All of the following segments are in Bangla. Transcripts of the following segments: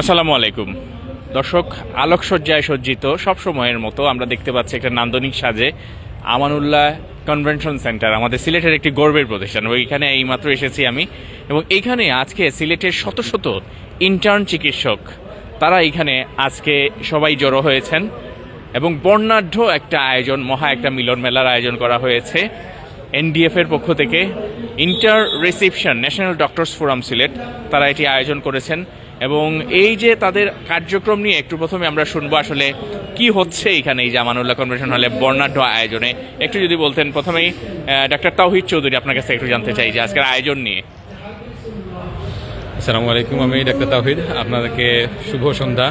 আসসালামু আলাইকুম। দর্শক, আলোকসজ্জায় সজ্জিত সব সময়ের মতো আমরা দেখতে পাচ্ছি একটা নান্দনিক সাজে আমানুল্লাহ কনভেনশন সেন্টার, আমাদের সিলেটের একটি গর্বের প্রতিষ্ঠান। এখানে এইমাত্র এসেছি আমি। এবং এইখানে আজকে সিলেটের শত শত ইন্টার্ন চিকিৎসক, তারা এখানে আজকে সবাই জড়ো হয়েছেন। এবং বর্ণাঢ্য একটা আয়োজন, মহা একটা মিলন মেলার আয়োজন করা হয়েছে এনডিএফ এর পক্ষ থেকে। Inter reception national doctors forum Sylhet, তারা এটি আয়োজন করেছেন। এবং এই যে তাদের কার্যক্রম নিয়ে একটু প্রথমে আমরা শুনব আসলে কি হচ্ছে এখানে এই জামানুল্লাহ কনভেনশন হলে বর্ণাঢ্য আয়োজনে। একটু যদি বলতেন প্রথমেই ডাক্তার তাওহিদ চৌধুরী আপনার কাছে একটু জানতে চাই যে আজকের আয়োজন নিয়ে। আসসালামু আলাইকুম, আমি ডাক্তার তাহিদ আপনাদেরকে শুভ সন্ধ্যা।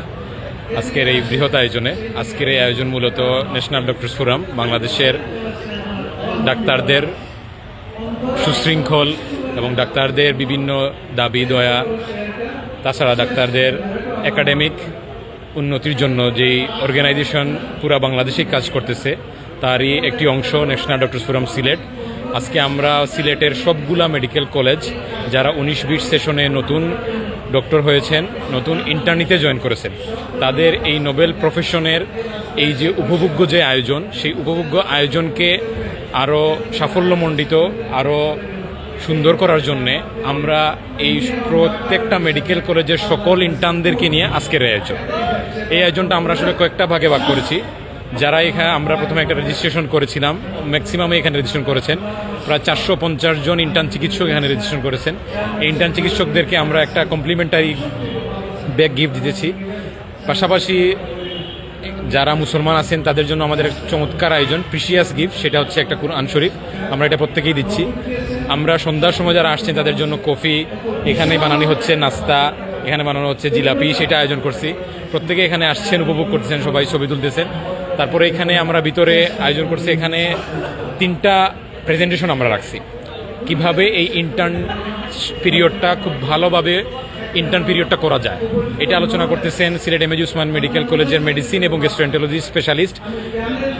আজকের এই বৃহৎ আয়োজনে, আজকের এই আয়োজন মূলত ন্যাশনাল ডক্টরস ফোরাম, বাংলাদেশের ডাক্তারদের সুশৃঙ্খল এবং ডাক্তারদের বিভিন্ন দাবি, দয়া তাছাড়া ডাক্তারদের একাডেমিক উন্নতির জন্য যেই অর্গানাইজেশন পুরা বাংলাদেশেই কাজ করতেছে, তারই একটি অংশ ন্যাশনাল ডক্টর ফোরাম সিলেট। আজকে আমরা সিলেটের সবগুলা মেডিকেল কলেজ যারা উনিশ বিশ সেশনে নতুন ডক্টর হয়েছেন, নতুন ইন্টার্নিতে জয়েন করেছেন, তাদের এই নোবেল প্রফেশনের এই যে উপভোগ্য যে আয়োজন, সেই উপভোগ্য আয়োজনকে আরও সাফল্যমণ্ডিত আরও সুন্দর করার জন্যে আমরা এই প্রত্যেকটা মেডিকেল কলেজের সকল ইন্টার্নদেরকে নিয়ে আজকের আয়োজন। এই আয়োজনটা আমরা আসলে কয়েকটা ভাগে ভাগ করেছি। যারা এখানে আমরা প্রথমে একটা রেজিস্ট্রেশন করেছিলাম ম্যাক্সিমামে এখানে রেজিস্ট্রেশন করেছেন। প্রায় চারশো পঞ্চাশ জন ইন্টার্ন চিকিৎসক এখানে রেজিস্ট্রেশন করেছেন। এই ইন্টার্ন চিকিৎসকদেরকে আমরা একটা কমপ্লিমেন্টারি ব্যাগ গিফট দিতেছি। পাশাপাশি যারা মুসলমান আছেন, তাদের জন্য আমাদের চমৎকার আয়োজন প্রিসিয়াস গিফট সেটা হচ্ছে একটা কোরআন শরীফ। আমরা এটা প্রত্যেকেই দিচ্ছি। আমরা সন্ধ্যার সময় যারা আসছেন, তাদের জন্য কফি। এখানে বানানো হচ্ছে নাস্তা, এখানে বানানো হচ্ছে জিলাপি, সেটা আয়োজন করছি। প্রত্যেকে এখানে আসছেন, উপভোগ করতেছেন, সবাই ছবি তুলতেছেন। তারপরে এখানে আমরা ভিতরে আয়োজন করছি, এখানে তিনটা প্রেজেন্টেশন আমরা রাখছি। কীভাবে এই ইন্টার্ন পিরিয়ডটা খুব ভালোভাবে ইন্টার্ন পিরিয়ডটা করা যায়, এটা আলোচনা করতেছেন Sylhet M A Osman medical কলেজের মেডিসিন এবং gastroenterology specialist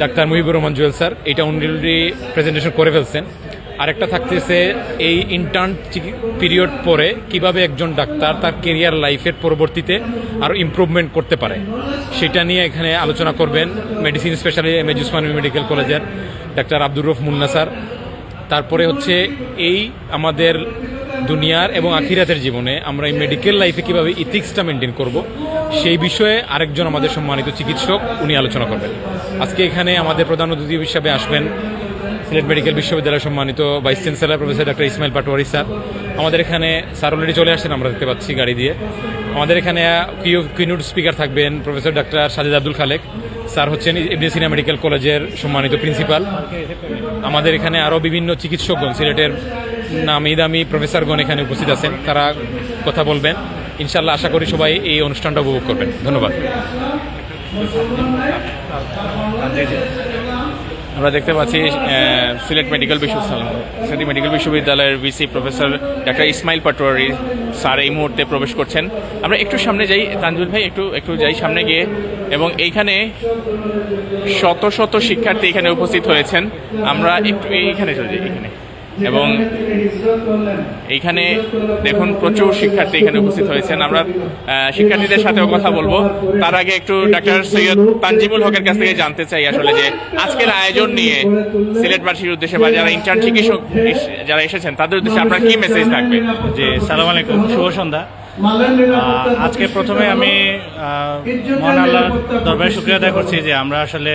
doctor Muhibur Rahman Jewel sir. এটা অলরেডি প্রেজেন্টেশন করে ফেলছেন। আরেকটা থাকতেছে, এই ইন্টার্ন পিরিয়ড পরে কীভাবে একজন ডাক্তার তার কেরিয়ার লাইফের পরবর্তীতে আরও ইমপ্রুভমেন্ট করতে পারে। সেটা নিয়ে এখানে আলোচনা করবেন মেডিসিন স্পেশালি এম মেডিকেল কলেজের ডাক্তার আব্দুর রফ মুন্না স্যার। তারপরে হচ্ছে এই আমাদের দুনিয়ার এবং আখিরাতের জীবনে আমরা এই মেডিকেল লাইফে কীভাবে ইথিক্সটা মেনটেন করব, সেই বিষয়ে আরেকজন আমাদের সম্মানিত চিকিৎসক উনি আলোচনা করবেন। আজকে এখানে আমাদের প্রধান অতিথি হিসাবে আসবেন সিলেট মেডিকেল বিশ্ববিদ্যালয়ের সম্মানিত vice chancellor professor doctor Ismail Patwari sir আমাদের এখানে স্যার অলরেডি চলে আসছেন, আমরা দেখতে পাচ্ছি গাড়ি দিয়ে। আমাদের এখানে কিনুট স্পিকার থাকবেন professor doctor Sajid Abdul Khaleque. Sir হচ্ছেন ইবনে মেডিকেল কলেজের সম্মানিত প্রিন্সিপাল আমাদের এখানে আরও বিভিন্ন চিকিৎসকগণ, সিলেটের নামি দামি প্রফেসরগণ এখানে উপস্থিত আছেন, তারা কথা বলবেন। ইনশাল্লাহ আশা করি সবাই এই অনুষ্ঠানটা উপভোগ করবেন। ধন্যবাদ। আমরা দেখতে পাচ্ছি সিলেট মেডিকেল বিশ্ববিদ্যালয়। সিলেট মেডিকেল বিশ্ববিদ্যালয়ের VC professor doctor Ismail Patwari sir এই মুহূর্তে প্রবেশ করছেন। আমরা একটু সামনে যাই, তানজুল ভাই, একটু একটু যাই সামনে গিয়ে। এবং এইখানে শত শত শিক্ষার্থী এখানে উপস্থিত হয়েছেন। আমরা একটু এইখানে চলে যাই, এখানে। এবং এইখানে দেখুন প্রচুর শিক্ষার্থী এখানে উপস্থিত হয়েছেন। আমরা শিক্ষার্থীদের সাথেও কথা বলব। তার আগে একটু ডাক্তার সৈয়দ তানজিমুল হকের কাছ থেকে জানতে চাই আসলে যে আজকের আয়োজন নিয়ে সিলেটবাসীর উদ্দেশ্যে বা যারা ইন্টার্ন চিকিৎসক যারা এসেছেন, তাদের উদ্দেশ্যে আপনার কি মেসেজ থাকবে? যে সালাম আলাইকুম, শুভ সন্ধ্যা। আজকে প্রথমে আমি মহান আল্লাহ দরবারে শুক্রিয়া আদায় করছি যে আমরা আসলে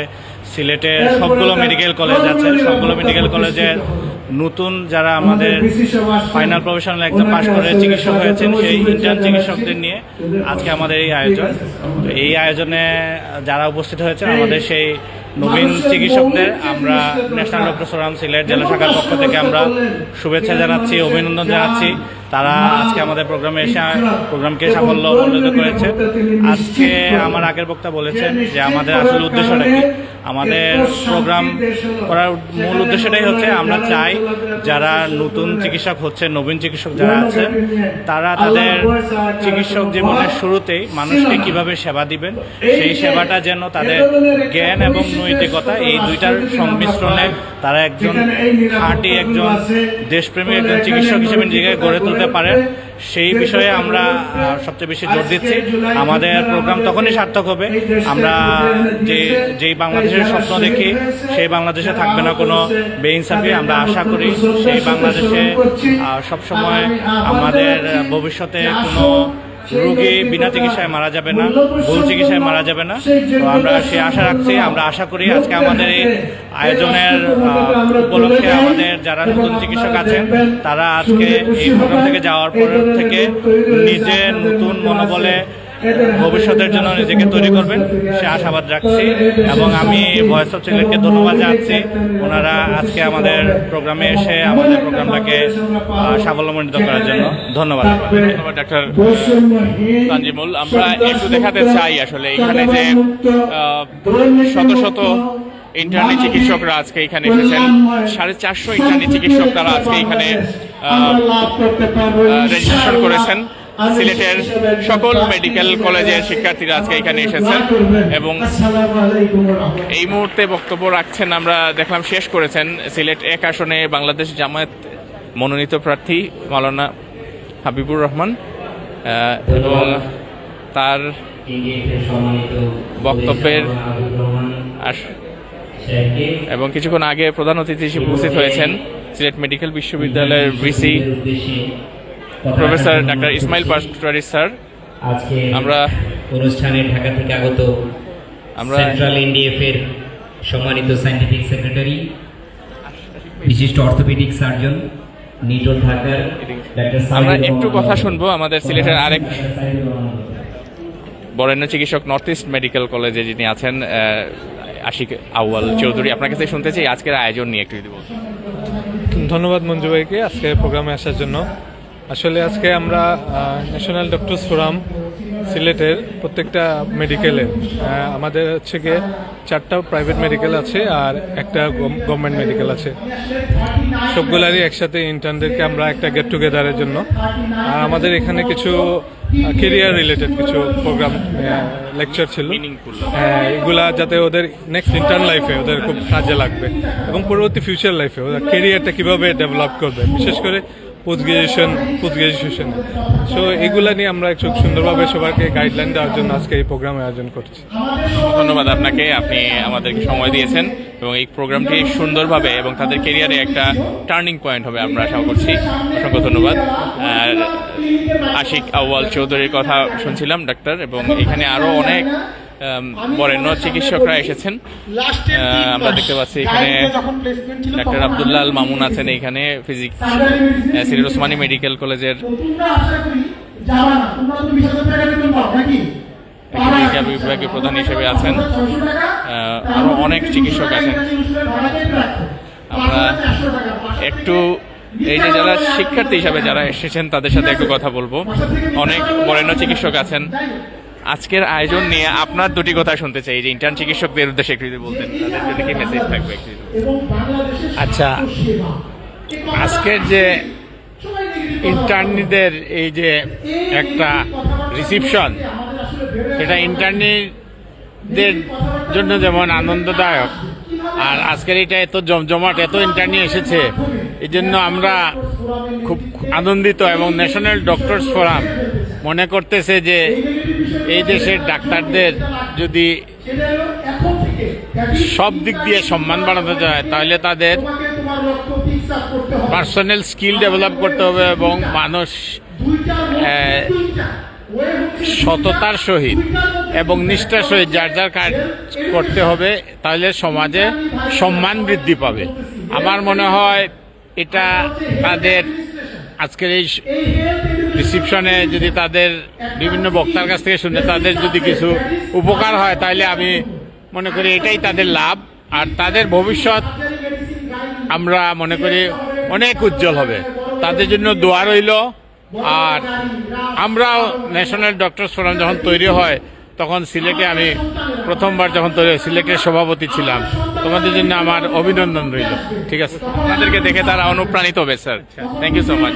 সিলেটের সবগুলো মেডিকেল কলেজ আছে, সবগুলো মেডিকেল কলেজের নতুন যারা আমাদের ফাইনাল প্রফেশনাল এক্সাম পাশ করে চিকিৎসক হয়েছেন সেই ইন্টার্ন চিকিৎসকদের নিয়ে আজকে আমাদের এই আয়োজন। তো এই আয়োজনে যারা উপস্থিত হয়েছেন আমাদের সেই নবীন চিকিৎসকদের আমরা ন্যাশনাল ডক্টর সোরাম সিলেট জেলা শাখার পক্ষ থেকে আমরা শুভেচ্ছা জানাচ্ছি অভিনন্দন জানাচ্ছি। তারা আজকে আমাদের প্রোগ্রামে এসে প্রোগ্রামকে সাফল্য মণ্ডিত করেছে। আজকে আমার আগের বক্তা বলেছেন যে আমাদের আসলে উদ্দেশ্যটা কি? আমাদের প্রোগ্রাম করার মূল উদ্দেশ্যটাই হচ্ছে আমরা চাই যারা নতুন চিকিৎসক হচ্ছে নবীন চিকিৎসক যারা আছেন তারা তাদের চিকিৎসক জীবনের শুরুতেই মানুষকে কীভাবে সেবা দিবেন সেই সেবাটা যেন তাদের জ্ঞান এবং নৈতিকতা এই দুইটার সংমিশ্রণে তারা একজন খাঁটি একজন দেশপ্রেমী একজন চিকিৎসক হিসেবে নিজেকে গড়ে তুলতে পারেন সেই বিষয়ে আমরা সবচেয়ে বেশি জোর দিচ্ছি। আমাদের প্রোগ্রাম তখনই সার্থক হবে। আমরা যে, যেই বাংলাদেশের স্বপ্ন দেখি, সেই বাংলাদেশে থাকবে না কোনো বেইনসাফি। আমরা আশা করি সেই বাংলাদেশে সবসময় আমাদের ভবিষ্যতে কোনো রোগী বিনা চিকিৎসায় মারা যাবে না, ভুল চিকিৎসায় মারা যাবে না। তো আমরা সে আশা রাখছি, আমরা আশা করি আজকে আমাদের এই আয়োজনের উপলক্ষে আমাদের যারা নতুন চিকিৎসক আছেন, তারা আজকে এই প্রোগ্রাম থেকে যাওয়ার পর থেকে নিজের নতুন মনোবলে ভবিষ্যতের জন্য নিজেকে তৈরি করবেন, সে আশাবাদ রাখছি এবং আমি ভয়েস অফ সিলেটকে ধন্যবাদ জানাচ্ছি। ওনারা আজকে আমাদের প্রোগ্রামে এসে আমাদের প্রোগ্রামটাকে সাফল্যমণ্ডিত করার জন্য ধন্যবাদ। ধন্যবাদ, ডাক্তার তানজিমুল। আমরা একটু দেখাতে চাই আসলে এখানে যে শত শত ইন্টার্নি চিকিৎসকরা আজকে এখানে এসেছেন। সাড়ে চারশো ইন্টারনি চিকিৎসক তারা আজকে এখানে রেজিস্ট্রেশন করেছেন। সিলেটের সকল মেডিকেল কলেজের শিক্ষার্থীরা আজকে এখানে এসেছেন এবং এই মুহূর্তে বক্তব্য রাখছেন আমরা দেখলাম শেষ করেছেন সিলেট এক আসনে বাংলাদেশ জামায়াত মনোনীত প্রার্থী মাওলানা হাবিবুর রহমান এবং তার বক্তব্যের এবং কিছুক্ষণ আগে প্রধান অতিথি হিসেবে উপস্থিত হয়েছেন সিলেট মেডিকেল বিশ্ববিদ্যালয়ের VC professor doctor Ismail Patwari sir আজকে আমরা অনুষ্ঠানে ঢাকা থেকে আগত আমরা সেন্ট্রাল এনডিএফ এর সম্মানিত সায়েন্টিফিক সেক্রেটারি বিশিষ্ট অর্থোপেডিক সার্জন নিটল ঢাকার আমরা একটু কথা শুনব আমাদের সিলেটের আরেক। বরেণ্য চিকিৎসক নর্থ ইস্ট মেডিকেল কলেজে যিনি আছেন আহ, আশিক আউয়াল চৌধুরী। আপনার কাছে শুনতে চাই আজকের আয়োজন নিয়ে একটু যদি বলতেন। ধন্যবাদ মঞ্জু ভাইকে আজকে প্রোগ্রামে আসার জন্য। আসলে আজকে আমরা ন্যাশনাল ডক্টর ফোরাম সিলেটের প্রত্যেকটা মেডিকেলে আমাদের হচ্ছে গিয়ে চারটা প্রাইভেট মেডিকেল আছে আর একটা গভর্নমেন্ট মেডিকেল আছে। সবগুলারই একসাথে ইন্টার্নদেরকে আমরা একটা গেট টুগেদারের জন্য। আর আমাদের এখানে কিছু কেরিয়ার রিলেটেড কিছু প্রোগ্রাম লেকচার ছিল। হ্যাঁ এগুলা যাতে ওদের নেক্সট ইন্টার্ন লাইফে ওদের খুব কাজে লাগবে। এবং পরবর্তী ফিউচার লাইফে ওদের কেরিয়ারটা কীভাবে ডেভেলপ করবে। বিশেষ করে post graduation post graduation so এগুলা নিয়ে আমরা একটু সুন্দরভাবে সবাইকে গাইডলাইন দেওয়ার জন্য আজকে এই প্রোগ্রাম আয়োজন করছি। ধন্যবাদ আপনাকে, আপনি আমাদেরকে সময় দিয়েছেন এবং এই প্রোগ্রামটি সুন্দরভাবে এবং তাদের কেরিয়ারে একটা টার্নিং পয়েন্ট হবে আমরা আশা করছি। অসংখ্য ধন্যবাদ। আর আশিক আউয়াল চৌধুরীর কথা শুনছিলাম, ডাক্তার, এবং এখানে আরও অনেক বরেণ্য চিকিৎসকরা এসেছেন। আমরা দেখতে পাচ্ছি এখানে ডাক্তার আব্দুল্লাহ মামুন আছেন এখানে ফিজিক্স সিলেট ওসমানী মেডিকেল কলেজের বিভাগীয় প্রধান হিসেবে আছেন। ছয়শো টাকা আহ, আরও অনেক চিকিৎসক আছেন। আমরা একটু এই যে যারা শিক্ষার্থী হিসাবে যারা এসেছেন তাদের সাথে একটু কথা বলব। অনেক বরেণ্য চিকিৎসক আছেন। আজকের আয়োজন নিয়ে আপনার দুটি কথা শুনতে চাই। যে ইন্টার্ন চিকিৎসকদের উদ্দেশ্যে একটু যদি বলতেন, তাদের জন্য কি মেসেজ থাকবে আচ্ছা আজকের যে ইন্টার্নিদের এই যে একটা রিসিপশন সেটা ইন্টার্নিদের জন্য যেমন আনন্দদায়ক, আর আজকের এটা এত জমজমাট, এত ইন্টার্নি এসেছে এই জন্য আমরা খুব আনন্দিত এবং ন্যাশনাল ডক্টরস ফোরাম মনে করতেছে যে এই দেশের ডাক্তারদের যদি সব দিক দিয়ে সম্মান বাড়াতে যায় তাহলে তাদের পার্সোনাল স্কিল ডেভেলপ করতে হবে এবং মানুষ সততার সহিত এবং নিষ্ঠার সহিত যার যার কাজ করতে হবে, তাহলে সমাজে সম্মান বৃদ্ধি পাবে। আমার মনে হয় এটা তাদের আজকের এই রিসিপশনে যদি তাদের বিভিন্ন বক্তার কাছ থেকে শুনে তাদের যদি কিছু উপকার হয় তাহলে আমি মনে করি এটাই তাদের লাভ। আর তাদের ভবিষ্যৎ আমরা মনে করি অনেক উজ্জ্বল হবে। তাদের জন্য দোয়া রইল। আর আমরাও ন্যাশনাল ডক্টর ফোরাম যখন তৈরি হয়, তখন সিলেটে আমি প্রথমবার যখন তৈরি সিলেটের সভাপতি ছিলাম। তোমাদের জন্য আমার অভিনন্দন রইল। ঠিক আছে? আপনাদেরকে দেখে তারা অনুপ্রাণিত হবে sir. Thank you so much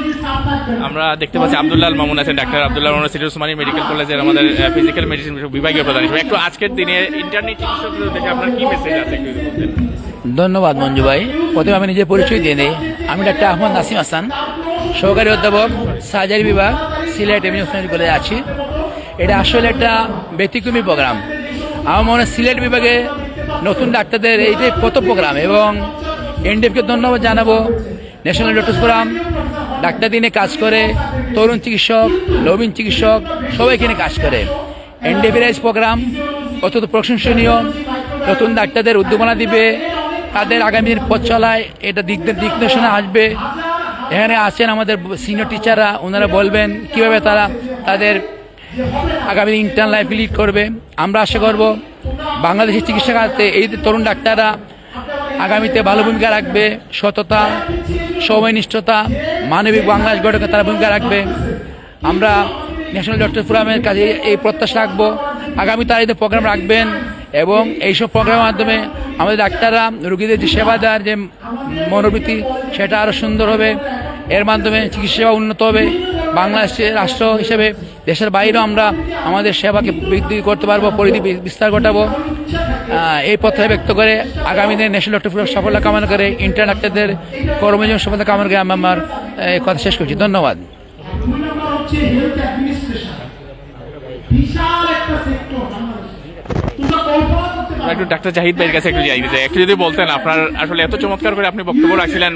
আমরা দেখতে পাচ্ছি আব্দুল্লাহ আল মামুন আছেন ডাক্তার আব্দুল্লাহ মামুন সিটি ওসমানী মেডিকেল কলেজের আমাদের ফিজিক্যাল মেডিসিন বিভাগীয় প্রধান হিসেবে। একটু আজকের দিনে ইন্টারনেট চিকিৎসকদের দেখে আপনার কি মেসেজ আছে ধন্যবাদ মঞ্জু ভাই। প্রথমে আমি নিজের পরিচয় দিয়ে নিই। আমি ডাক্তার আহমদ নাসিম হাসান সহকারী অধ্যাপক সার্জারি বিভাগ সিলেট এমনি এভিনিউশনারি কলেজে আছি। এটা আসলে একটা ব্যতিক্রমী প্রোগ্রাম আমার মনে হয় সিলেট বিভাগে নতুন ডাক্তারদের এইটাই প্রথম প্রোগ্রাম এবং এনডিএফকে ধন্যবাদ জানাব ন্যাশনাল ডক্টর ফোরাম ডাক্তার দিনে কাজ করে, তরুণ চিকিৎসক, নবীন চিকিৎসক, সবাই এখানে কাজ করে। এনডিএফের প্রোগ্রাম অত্যন্ত প্রশংসনীয়। নতুন ডাক্তারদের উদ্দীপনা দিবে, তাদের আগামী দিন পথ চলায় এটা দিক দিক নির্দেশনা আসবে। এখানে আছেন আমাদের সিনিয়র টিচাররা ওনারা বলবেন কীভাবে তারা তাদের আগামী ইন্টার্ন লাইফ লিড করবে। আমরা আশা করব বাংলাদেশের চিকিৎসা খাতে এই তরুণ ডাক্তাররা আগামীতে ভালো ভূমিকা রাখবে, সততা, সময়নিষ্ঠতা, মানবিক বাংলাদেশ গঠনে তারা ভূমিকা রাখবে। আমরা ন্যাশনাল ডক্টর ফোরামের কাছে এই প্রত্যাশা রাখব। আগামী তারা এই প্রোগ্রাম রাখবেন এবং এইসব প্রোগ্রামের মাধ্যমে আমাদের ডাক্তাররা, রুগীদের যে সেবা দেওয়ার যে মনোবৃত্তি, সেটা আরও সুন্দর হবে। এর মাধ্যমে চিকিৎসা সেবা উন্নত হবে। বাংলাদেশের রাষ্ট্র হিসেবে দেশের বাইরেও আমরা আমাদের সেবাকে বৃদ্ধি করতে পারব, পরিধি বিস্তার ঘটাবো। এই পথে ব্যক্ত করে আগামী দিনে ন্যাশনাল ডক্টর ফোরাম সাফল্য কামনা করে ইন্টার ডাক্তারদের কর্মজীবন সফলতা কামনা করে আমি আমার কথা শেষ করছি। ধন্যবাদ। বিশাল একটা সেক্টর একটু ডাক্তার জাহিদ ভাইয়ের কাছে একটু যাই, যে একটু যদি বলতেন আপনার আসলে এত চমৎকার করে আপনি বক্তব্য রাখছিলেন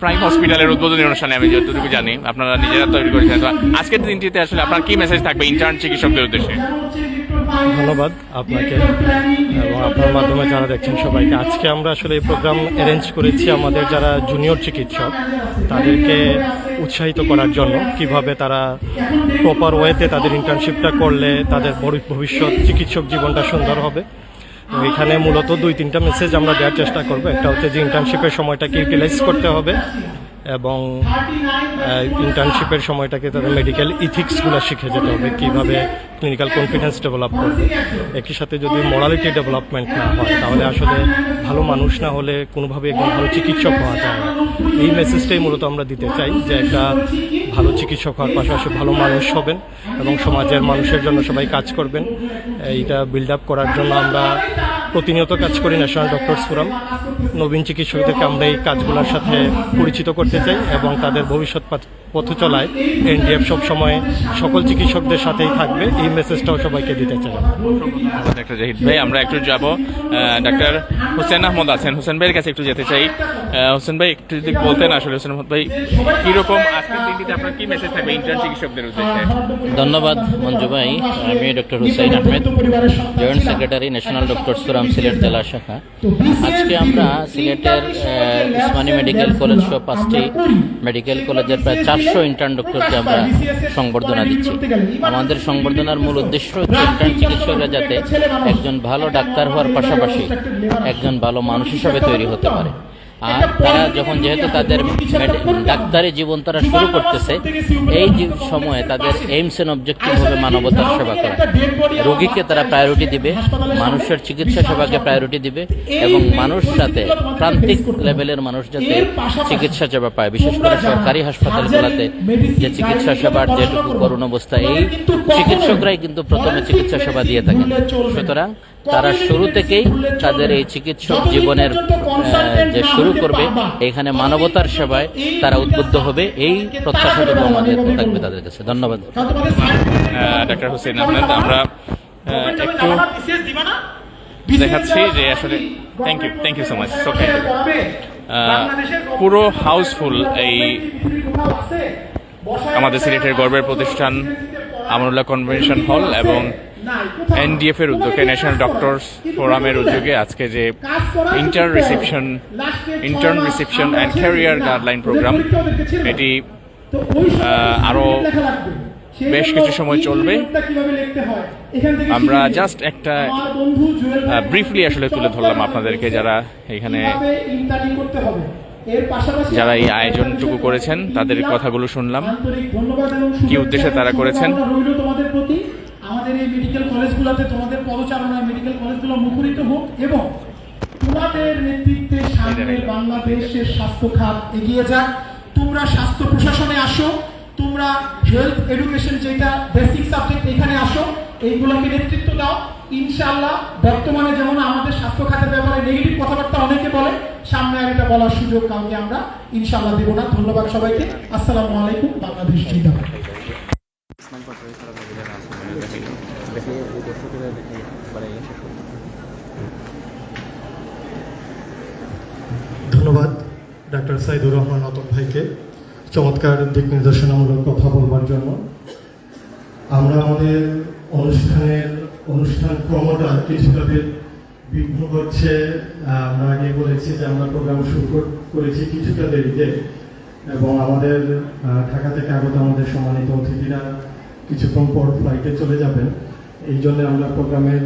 প্রাইম হসপিটালের উদ্বোধনী অনুষ্ঠানে, আমি যতটুকু জানি, আপনারা নিজেরা তৈরি করেছেন। আজকের দিনটিতে আসলে আপনার কি মেসেজ থাকবে ইন্টার্ন চিকিৎসকদের উদ্দেশ্যে? ধন্যবাদ আপনাকে, এবং আপনার মাধ্যমে যারা দেখছেন সবাইকে। আজকে আমরা আসলে এই প্রোগ্রাম অ্যারেঞ্জ করেছি আমাদের যারা জুনিয়র চিকিৎসক, তাদেরকে উৎসাহিত করার জন্য, কীভাবে তারা প্রপার ওয়েতে তাদের ইন্টার্নশিপটা করলে তাদের ভবিষ্যৎ চিকিৎসক জীবনটা সুন্দর হবে। এখানে মূলত দুই, তিনটা মেসেজ আমরা দেওয়ার চেষ্টা করব। একটা হচ্ছে যে ইন্টার্নশিপের সময়টাকে ইউটিলাইজ করতে হবে এবং ইন্টার্নশিপের সময়টাকে তাদের মেডিকেল ইথিক্সগুলো শিখে যেতে হবে, কীভাবে ক্লিনিক্যাল কনফিডেন্স ডেভেলপ করবে। একই সাথে যদি মোরালিটি ডেভেলপমেন্ট না হয়, তাহলে আসলে ভালো মানুষ না হলে কোনোভাবে একজন ভালো চিকিৎসক হওয়া যায় না। এই মেসেজটাই মূলত আমরা দিতে চাই যে একটা ভালো চিকিৎসক হওয়ার পাশাপাশি ভালো মানুষ হবেন এবং সমাজের মানুষের জন্য সবাই কাজ করবেন। এইটা বিল্ড আপ করার জন্য আমরা প্রতিনিয়ত কাজ করি ন্যাশনাল ডক্টরস ফোরাম নবীন চিকিৎসকদেরকে আমরা এই কাজগুলোর সাথে পরিচিত করতে চাই এবং তাদের ভবিষ্যৎ পাথ- চলায় এনডিএফ সবসময় সকল চিকিৎসকদের সাথেই থাকবে। এই মেসেজটাও সবাইকে দিতে চাই ডাক্তার জাহিদ ভাই। আমরা একটু যাব ডাক্তার হোসেন আহমদ আছেন। হোসেন ভাইয়ের কাছে একটু যেতে চাই। আহ, হোসেন ভাই একটু যদি বলতেন আসলে হোসেন আহমদ ভাই কীরকম আজকের দিনটিতে আপনার কি মেসেজ থাকবে ইন্টার্ন চিকিৎসকদের উদ্দেশ্যে? ধন্যবাদ মঞ্জু ভাই। আমি doctor Hussain Ahmed joint secretary national doctor Suram Sylhet জেলা শাখা আজকে আমরা সিলেটের উসমানী মেডিকেল কলেজ সহ পাঁচটি মেডিকেল কলেজের প্রায় চারশো ইন্টার্ন ডক্টরকে আমরা সংবর্ধনা দিচ্ছি আমাদের সংবর্ধনার মূল উদ্দেশ্য হচ্ছে ইন্টার্ন চিকিৎসকরা যাতে একজন ভালো ডাক্তার হওয়ার পাশাপাশি একজন ভালো মানুষ হিসাবে তৈরি হতে পারে আর তারা যখন যেহেতু তাদের ডাক্তারি জীবন তারা শুরু করতেছে এই সময়ে তাদের এইমস এন্ড অবজেক্টিভ হবে মানবতার সেবা করা। রোগীকে তারা প্রায়োরিটি দিবে মানুষের চিকিৎসা সেবাকে প্রায়োরিটি দিবে এবং মানুষ যাতে প্রান্তিক লেভেলের মানুষ যাতে চিকিৎসা সেবা পায় বিশেষ করে সরকারি হাসপাতালগুলোতে যে চিকিৎসা সেবার যেটুকু করুণ অবস্থা এই চিকিৎসকরাই কিন্তু প্রথমে চিকিৎসা সেবা দিয়ে থাকেন। সুতরাং তারা শুরু থেকেই তাদের এই চিকিৎসক জীবনের যে শুরু করবে, এখানে মানবতার সেবায় তারা উদ্বুদ্ধ হবে, এই প্রত্যাশাটুকু থাকবে তাদের কাছে। ধন্যবাদ। ডাক্তার হোসেন, আমরা একটু দেখাচ্ছি যে আসলে thank you thank you so much okay পুরো হাউসফুল এই আমাদের সিলেটের গর্বের প্রতিষ্ঠান আমানুল্লাহ কনভেনশন হল এবং এনডিএফ এর উদ্যোগে ন্যাশনাল ডক্টরস ফোরামের উদ্যোগে আজকে যে inter reception intern reception and career guideline programme এটি আহ, আরও বেশ কিছু সময় চলবে। আমরা জাস্ট একটা ব্রিফলি আসলে তুলে ধরলাম আপনাদেরকে যারা এখানে যারা এই আয়োজনটুকু করেছেন তাদের কথাগুলো শুনলাম। কি উদ্দেশ্যে তারা করেছেন? আমাদের এই মেডিকেল কলেজগুলোতে তোমাদের পদচারণায় মেডিকেল কলেজগুলো মুখরিত হোক এবং তোমাদের নেতৃত্বে সামনে বাংলাদেশের স্বাস্থ্য খাত এগিয়ে যাক। তোমরা স্বাস্থ্য প্রশাসনে আসো, তোমরা হেলথ এডুকেশন যেটা বেসিক সাবজেক্ট এখানে আসো, এইগুলোকে নেতৃত্ব দাও। ইনশাআল্লাহ বর্তমানে যেমন আমাদের স্বাস্থ্য খাতের ব্যাপারে নেগেটিভ কথাবার্তা অনেকে বলে, সামনে আর এটা বলার সুযোগ কাউকে আমরা ইনশাআল্লাহ দেবো না। ধন্যবাদ সবাইকে। আসসালামু আলাইকুম, বাংলাদেশ জিন্দাবাদ। ধন্যবাদ, ডাক্তার সাইদুর রহমান অতক ভাইকে। চমৎকার দিক নির্দেশনামূলক কথা বলবার জন্য। আমরা আমাদের অনুষ্ঠানের, অনুষ্ঠান ক্রমটা কিছুটা বি- বিঘ্ন করছে। আমরা আগে বলেছি যে আমরা প্রোগ্রাম শুরু করেছি কিছুটা দেরিতে। এবং আমাদের ঢাকা থেকে আগত আমাদের সম্মানিত অতিথিরা কিছুক্ষণ পর ফ্লাইটে চলে যাবেন। এই জন্য আমরা প্রোগ্রামের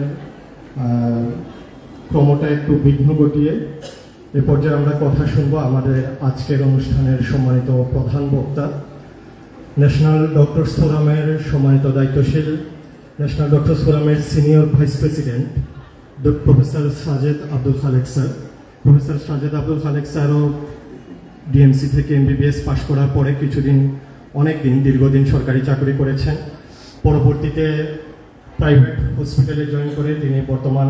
ক্রমটা একটু বিঘ্ন ঘটিয়ে এ পর্যায়ে আমরা কথা শুনব আমাদের আজকের অনুষ্ঠানের সম্মানিত প্রধান বক্তা ন্যাশনাল ডক্টরস ফোরামের সম্মানিত দায়িত্বশীল ন্যাশনাল ডক্টরস ফোরামের senior vice president professor Sajed Abdul Khalek sir professor Sajed Abdul Khalek স্যারও ডিএমসি থেকে এমবিবিএস পাশ করার পরে কিছুদিন অনেক দিন দীর্ঘদিন সরকারি চাকরি করেছেন। পরবর্তীতে প্রাইভেট হসপিটালে জয়েন করে তিনি বর্তমান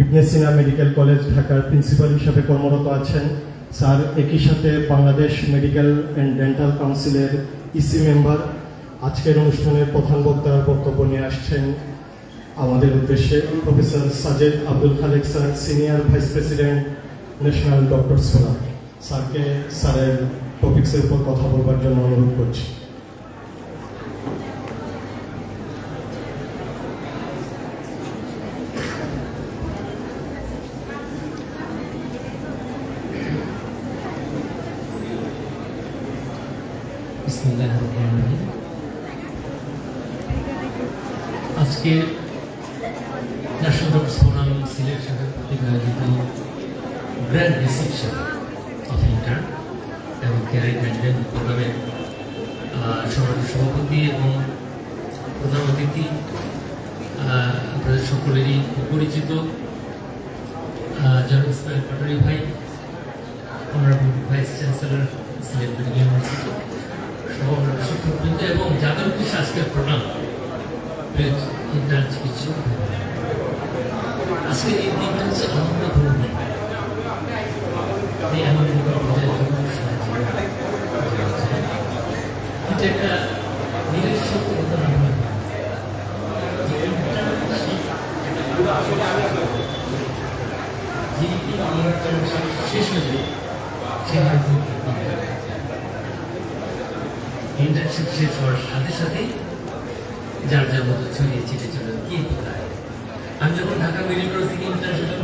ইবনে সিনা মেডিকেল কলেজ ঢাকার প্রিন্সিপাল হিসাবে কর্মরত আছেন। স্যার, একই সাথে বাংলাদেশ মেডিকেল অ্যান্ড ডেন্টাল কাউন্সিলের ইসি মেম্বার আজকের অনুষ্ঠানের প্রধান বক্তার বক্তব্য নিয়ে আসছেন। আমাদের উদ্দেশ্যে professor Sajed Abdul Khalek sir, senior vice president, national doctor forum. স্যারকে স্যারের টপিক্সের উপর কথা বলবার জন্য অনুরোধ করছি। আজকে ন্যাশনাল ডক্টর ফোরাম সিলেট শাখার কর্তৃক আয়োজিত গ্র্যান্ড রিসেপশন অফ ইন্টার এবং ক্যারিয়ার গাইডলাইন প্রোগ্রামের সভাপতি সভাপতি এবং প্রধান অতিথি আপনাদের সকলেরই পরিচিত জনাব পাটারি ভাই honourable vice chancellor Sylhet medical university সহকারী শিক্ষকবৃন্দ এবং যাদের উদ্দেশ্যে আজকের প্রণাম ইন্টার চিকিৎসক আজকে এই দিনটা হচ্ছে আনন্দপূর্ণ এই আনন্দটা বোঝার জন্য এটা একটা নিজের শেষ হওয়ার সাথে সাথে যার যার মতো ছড়িয়ে ছিটে চলে কি কোথায় আমি যখন ঢাকা মেডিকেল ইন্টার্নশিপ